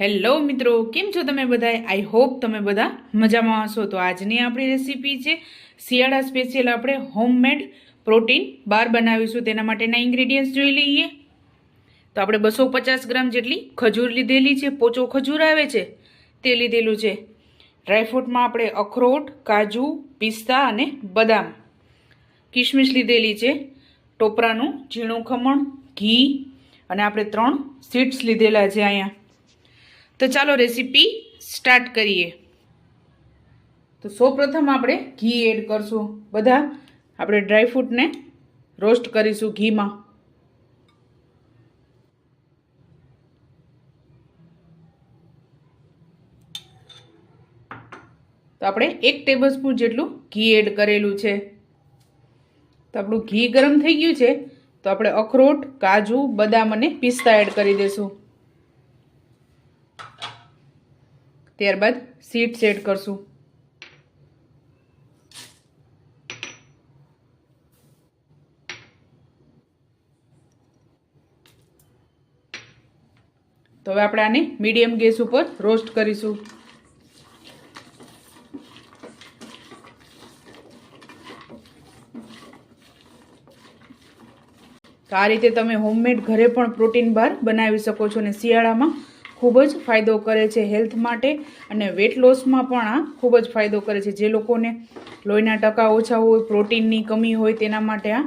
Hello મિત્રો, કેમ છો તમે બધા આઈ હોપ તમે બધા મજામાં હશો. તો આજની આપણી રેસીપી છે શિયાળા સ્પેશિયલ આપણે હોમમેડ પ્રોટીન બાર બનાવીશું. તેના માટેના ઇન્ગ્રેડિયન્ટ્સ જોઈ લઈએ. તો આપણે બસો પચાસ ગ્રામ જેટલી ખજૂર લીધેલી છે. પોચો ખજૂર આવે છે. તે લીધેલું છે. ડ્રાયફ્રૂટમાં આપણે અખરોટ, કાજુ, પિસ્તા અને બદામ કિશમિશ લીધેલી છે. ટોપરાનું ઝીણું ખમણ, ઘી અને આપણે ત્રણ સીડ્સ લીધેલા છે અહીંયા. તો ચાલો રેસીપી સ્ટાર્ટ કરીએ. તો સૌપ્રથમ આપણે ઘી એડ કરશું. બધા આપણે ડ્રાયફ્રૂટને રોસ્ટ કરીશું ઘીમાં. તો આપણે એક ટેબલ સ્પૂન જેટલું ઘી એડ કરેલું છે. તો આપણું ઘી ગરમ થઈ ગયું છે. તો આપણે અખરોટ, કાજુ, બદામ અને પિસ્તા એડ કરી દઈશું ત્યારબાદ સીડ્સ એડ કરશું. તો હવે આપણે આને મીડિયમ ગેસ ઉપર રોસ્ટ કરીશું. તો આ રીતે તમે હોમમેડ ઘરે પણ પ્રોટીન બાર બનાવી શકો છો અને શિયાળામાં. ખૂબ જ ફાયદો કરે છે હેલ્થ માટે અને વેટ લોસમાં પણ આ ખૂબ જ ફાયદો કરે છે. જે લોકોને લોહીના ટકા ઓછા હોય, પ્રોટીનની કમી હોય તેના માટે આ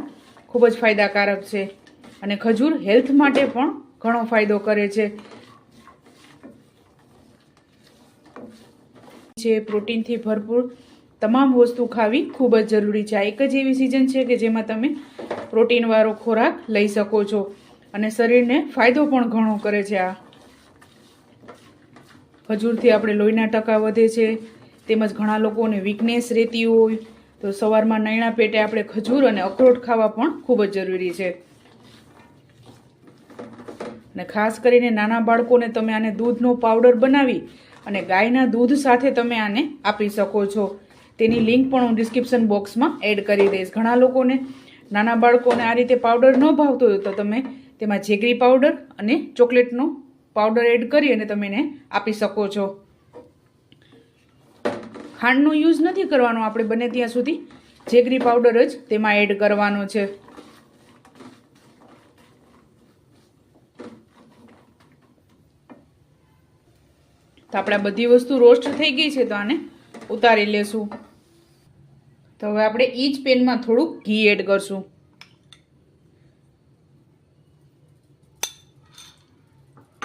ખૂબ જ ફાયદાકારક છે અને ખજૂર હેલ્થ માટે પણ ઘણો ફાયદો કરે છે. જે પ્રોટીનથી ભરપૂર તમામ વસ્તુ ખાવી ખૂબ જ જરૂરી છે. આ એક જ એવી સિઝન છે કે જેમાં તમે પ્રોટીનવાળો ખોરાક લઈ શકો છો અને શરીરને ફાયદો પણ ઘણો કરે છે આ. ખજૂરથી આપણે લોહીના ટકા વધે છે, તેમજ ઘણા લોકોને વીકનેસ રહેતી હોય, તો સવારમાં નૈણા પેટે આપણે ખજૂર અને અખરોટ ખાવા પણ ખૂબ જ જરૂરી છે. અને ખાસ કરીને નાના બાળકોને તમે આને દૂધનો પાવડર બનાવી અને ગાયના દૂધ સાથે તમે આને આપી શકો છો. તેની લિંક પણ હું ડિસ્ક્રિપ્શન બોક્સમાં એડ કરી દઈશ. ઘણા લોકોને નાના બાળકોને આ રીતે પાવડર ન ભાવતો હોય તો તમે તેમાં જેગરી પાવડર અને ચોકલેટનો પાવડર એડ કરી અને તમે એને આપી શકો છો. ખાંડનો યુઝ નથી કરવાનો આપણે બને ત્યાં સુધી. જેગરી પાવડર જ તેમાં એડ કરવાનો છે. તો આપણે બધી વસ્તુ રોસ્ટ થઈ ગઈ છે તો આને ઉતારી લેશું. તો હવે આપણે એ જ પેનમાં થોડુંક ઘી એડ કરશું.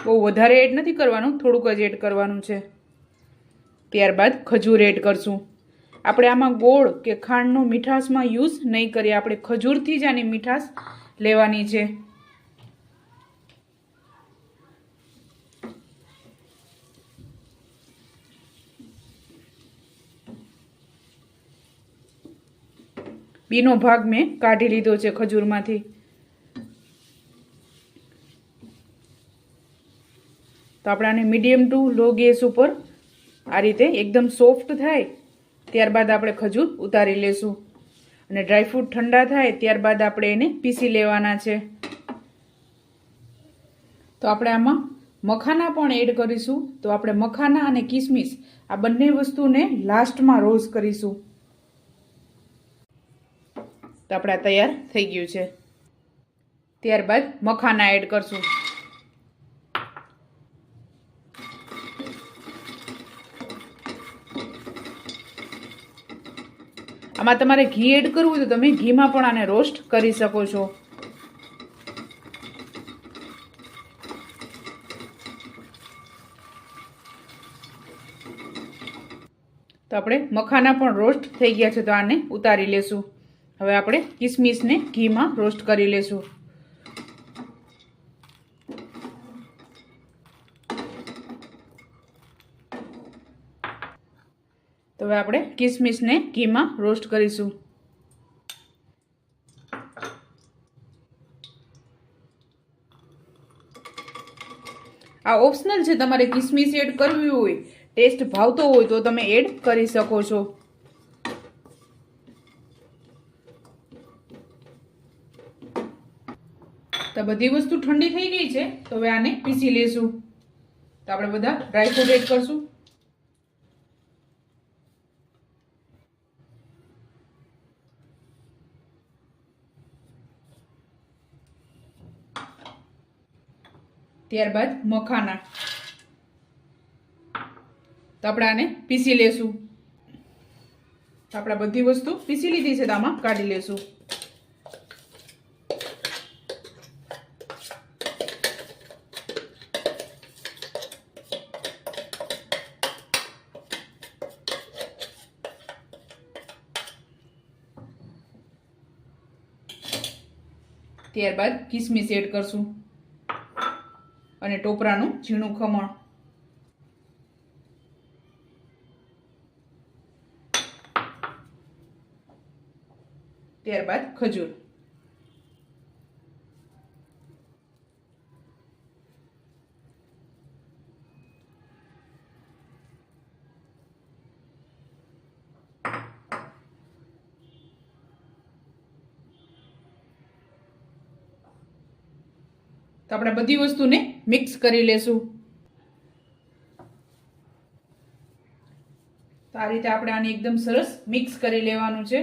બહુ વધારે એડ નથી કરવાનું, થોડુંક જ એડ કરવાનું છે. ત્યારબાદ ખજૂર એડ કરશું. આપણે આમાં ગોળ કે ખાંડનો મીઠાશમાં યુઝ નહીં કરીએ, આપણે ખજૂરથી જ આની મીઠાશ લેવાની છે. બીનો ભાગ મેં કાઢી લીધો છે ખજૂરમાંથી. તો આપણે આને મીડિયમ ટુ લો ગેસ ઉપર આ રીતે એકદમ સોફ્ટ થાય, ત્યારબાદ આપણે ખજૂર ઉતારી લેશું. અને ડ્રાયફ્રૂટ ઠંડા થાય, ત્યારબાદ આપણે એને પીસી લેવાના છે. તો આપણે આમાં મખાના પણ એડ કરીશું. તો આપણે મખાના અને કિસમિસ આ બંને વસ્તુને લાસ્ટમાં રોઝ કરીશું. તો આપણે તૈયાર થઈ ગયું છે. ત્યારબાદ મખાના એડ કરશું. આમાં તમારે ઘી એડ કરવું હોય તો તમે ઘીમાં પણ આને રોસ્ટ કરી શકો છો. તો આપણે મખાના પણ રોસ્ટ થઈ ગયા છે તો આને ઉતારી લેશું. હવે આપણે કિસમિસને ઘીમાં રોસ્ટ કરી લેશું. તો હવે આપણે કિસમિસને ઘીમાં રોસ્ટ કરીશું. આ ઓપ્શનલ છે, તમારે કિસમિસ એડ કરવી હોય ટેસ્ટ ભાવતો હોય તો તમે એડ કરી શકો છો. તો બધી વસ્તુ ઠંડી થઈ ગઈ છે, તો હવે આને પીસી લેશું. તો આપણે બધા ડ્રાયફ્રૂટ એડ કરશું. ત્યારબાદ મખાના. તો આપણે આને પીસી લેશું. આપણે બધી વસ્તુ પીસી લીધી છે તો આમાં કાઢી લેશું. ત્યારબાદ કિસમિસ એડ કરશું. અને ટોપરાનું ઝીણું ખમણ. ત્યારબાદ ખજૂર. તો આપણે બધી વસ્તુને મિક્સ કરી લેશું. તો આ રીતે આપણે આને એકદમ સરસ મિક્સ કરી લેવાનું છે.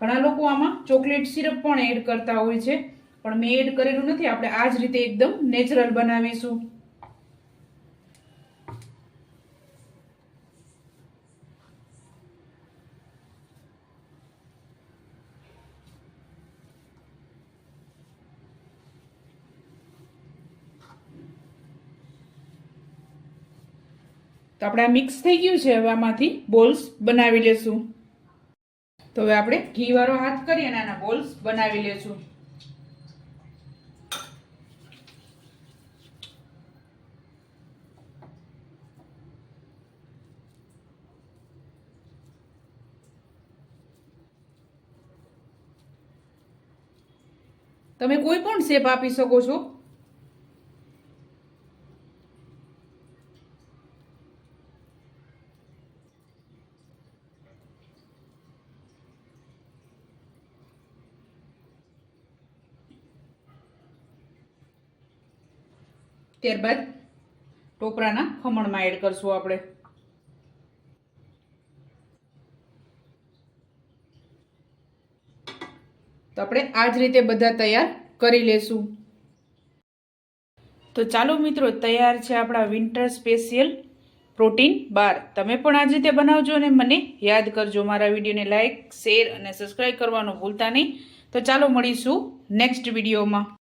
ઘણા લોકો આમાં ચોકલેટ સિરપ પણ એડ કરતા હોય છે. પણ મેં એડ કરેલું નથી, આપણે આ જ રીતે એકદમ નેચરલ બનાવીશું. તો આપણે આ મિક્સ થઈ ગયું છે, હવે આમાંથી બોલ્સ બનાવી લેશું. તો હવે આપણે ઘી વાળો હાથ કરી અને આના બોલ્સ બનાવી લેશું. તમે કોઈ પણ શેપ આપી શકો છો. ત્યારબાદ ટોપરાના ખમણમાં એડ કરશું આપણે. તો આપણે આ જ રીતે બધા તૈયાર કરી લેશું. તો ચાલો મિત્રો, તૈયાર છે આપણા વિન્ટર સ્પેશિયલ પ્રોટીન બાર તમે પણ આ જ રીતે બનાવજો અને મને યાદ કરજો. મારા વિડીયોને લાઇક શેર અને સબસ્ક્રાઈબ કરવાનું ભૂલતા નહીં. તો ચાલો મળીશું નેક્સ્ટ વિડીયોમાં